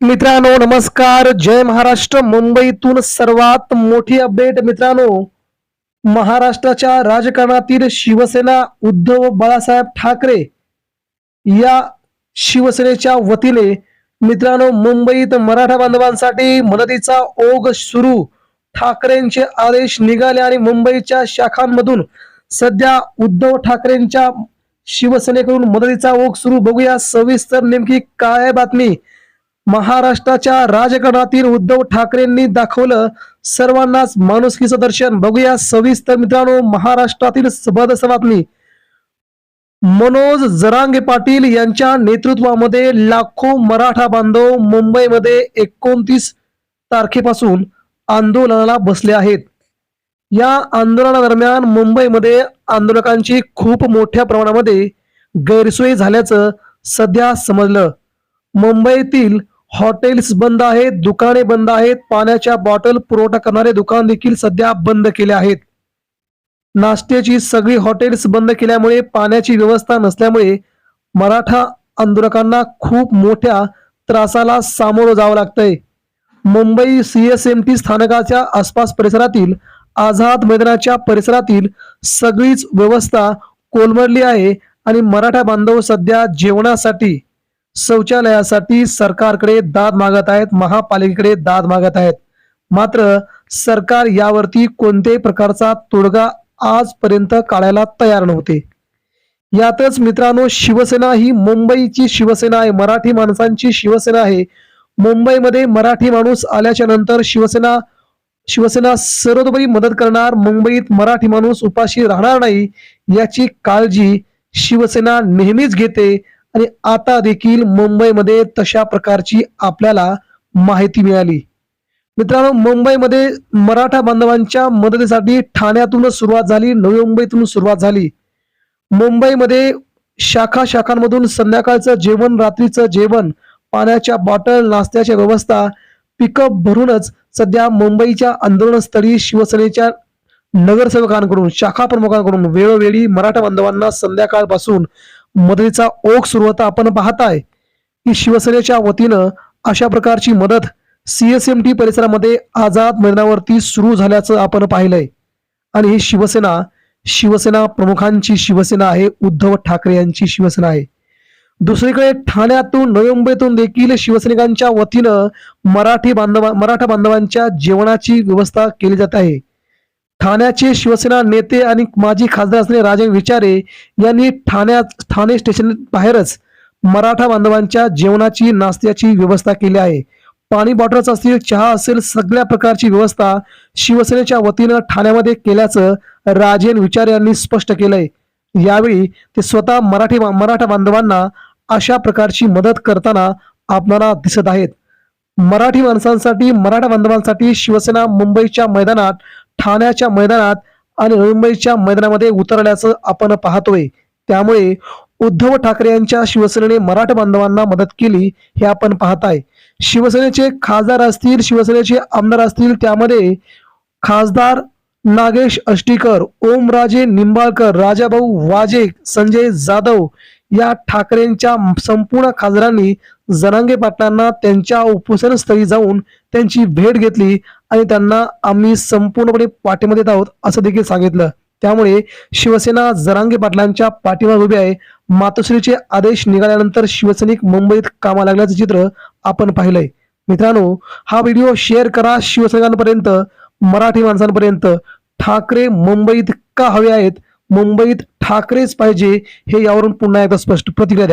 मित्रांनो नमस्कार. जय महाराष्ट्र. मुंबईतून सर्वात मोठी अपडेट मित्रांनो महाराष्ट्राच्या राजकारणातील शिवसेना उद्धव बाळासाहेब ठाकरे या शिवसेनेच्या वतीने मित्रांनो मुंबईत मराठा बांधवांसाठी मदतीचा ओघ सुरू. ठाकरेंचे आदेश निघाले आणि मुंबईच्या शाखांमधून सध्या उद्धव ठाकरेंच्या शिवसेनेकडून मदतीचा ओघ सुरू. बघूया सविस्तर नेमकी काय बातमी. महाराष्ट्राच्या राजकारणातील उद्धव ठाकरेंनी दाखवलं सर्वांनाच माणुसकीचं दर्शन. बघूया सविस्तर मित्रांनो महाराष्ट्रातील सबदस बातमी मनोज जरांगे पाटील यांच्या नेतृत्वामध्ये लाखो मराठा बांधव मुंबईमध्ये एकोणतीस तारखेपासून आंदोलनाला बसले आहेत. या आंदोलनादरम्यान मुंबईमध्ये आंदोलकांची खूप मोठ्या प्रमाणामध्ये गैरसोय झाल्याचं सध्या समजलं. मुंबईतील हॉटेल्स बंद आहेत दुकाने बंद आहेत पाण्याच्या बॉटल पुरवठा करणारे दुकान देखील सध्या बंद केले आहेत. नाश्त्याची सगळी हॉटेल्स बंद केल्यामुळे पाण्याची व्यवस्था नसल्यामुळे मराठा आंदोलकांना खूप मोठ्या त्रासाला सामोरं जावं लागतंय. मुंबई सीएसएमटी स्थानकाच्या आसपास परिसरातील आझाद मैदानाच्या परिसरातील सगळीच व्यवस्था कोलमडली आहे आणि मराठा बांधव सध्या जेवणासाठी शौचालयासाठी सरकारकडे दाद मागत आहेत महापालिकेकडे दाद मागत आहेत. मात्र सरकार यावरती कोणत्याही प्रकारचा तोडगा आजपर्यंत काढायला तयार नव्हते. यातच मित्रांनो शिवसेना ही मुंबईची शिवसेना आहे मराठी माणसांची शिवसेना आहे. मुंबईमध्ये मराठी माणूस आल्याच्यानंतर शिवसेना शिवसेना सर्वतोपरी मदत करणार मुंबईत मराठी माणूस उपाशी राहणार नाही याची काळजी शिवसेना नेहमीच घेते. आणि आता देखील मुंबईमध्ये तशा प्रकारची आपल्याला माहिती मिळाली. मित्रांनो मुंबईमध्ये मराठा बांधवांच्या मदतीसाठी ठाण्यातूनच सुरुवात झाली नवी मुंबईतून सुरुवात झाली. मुंबईमध्ये शाखा शाखांमधून संध्याकाळचं जेवण रात्रीचं जेवण पाण्याच्या बॉटल नाश्त्याच्या व्यवस्था पिकअप भरूनच सध्या मुंबईच्या आंदोलनस्थळी शिवसेनेच्या नगरसेवकांकडून शाखा प्रमुखांकडून वेळोवेळी मराठा बांधवांना संध्याकाळपासून मदतीचा ओघ सुरू होता आपण पाहताय की शिवसेनेच्या वतीनं अशा प्रकारची मदत सीएसएमटी परिसरामध्ये आझाद मैदानावरती सुरू झाल्याचं आपण पाहिलंय. आणि ही शिवसेना शिवसेना प्रमुखांची शिवसेना आहे उद्धव ठाकरे यांची शिवसेना आहे. दुसरीकडे ठाण्यातून नवी मुंबईतून देखील शिवसैनिकांच्या वतीनं मराठी बांधवा मराठा बांधवांच्या जेवणाची व्यवस्था केली जात आहे. ठाण्याचे शिवसेना नेते आणि माजी खासदार असलेले राजन विचारे यांनी ठाण्यात ठाणे स्टेशन बाहेरच मराठा बांधवांच्या जेवणाची नाश्त्याची व्यवस्था केली आहे. पाणी बॉटल्स असतील चहा असेल सगळ्या प्रकारची व्यवस्था शिवसेनेच्या वतीनं ठाण्यामध्ये केल्याचं राजेन विचारे यांनी स्पष्ट केलंय. यावेळी ते स्वतः मराठी मराठा बांधवांना अशा प्रकारची मदत करताना आपल्याला दिसत आहेत. मराठी माणसांसाठी मराठा बांधवांसाठी शिवसेना मुंबईच्या मैदानात ठाण्याच्या मैदानात आणि मुंबईच्या मैदानामध्ये उतरल्याचं आपण पाहतोय. त्यामुळे उद्धव ठाकरे यांच्या शिवसेनेने मराठा बांधवांना मदत केली हे आपण पाहताय. शिवसेनेचे खासदार असतील शिवसेनेचे आमदार असतील त्यामध्ये खासदार नागेश अष्टीकर ओमराजे निंबाळकर राजाभाऊ वाजे संजय जाधव या ठाकरेंच्या संपूर्ण खासदारांनी जनांगे पाटलांना त्यांच्या उपोषणस्थळी जाऊन त्यांची भेट घेतली आणि त्यांना आम्ही संपूर्णपणे पाठिंबा देत आहोत असं देखील सांगितलं. त्यामुळे शिवसेना जरांगे पाटलांच्या पाठीमागे उभी आहे. मातोश्रीचे आदेश निघाल्यानंतर शिवसैनिक मुंबईत कामा लागल्याचं चित्र आपण पाहिलंय. मित्रांनो हा व्हिडिओ शेअर करा शिवसैनिकांपर्यंत मराठी माणसांपर्यंत. ठाकरे मुंबईत का हवे आहेत? मुंबईत ठाकरेच पाहिजे हे यावरून पुन्हा एकदा स्पष्ट प्रतिक्रिया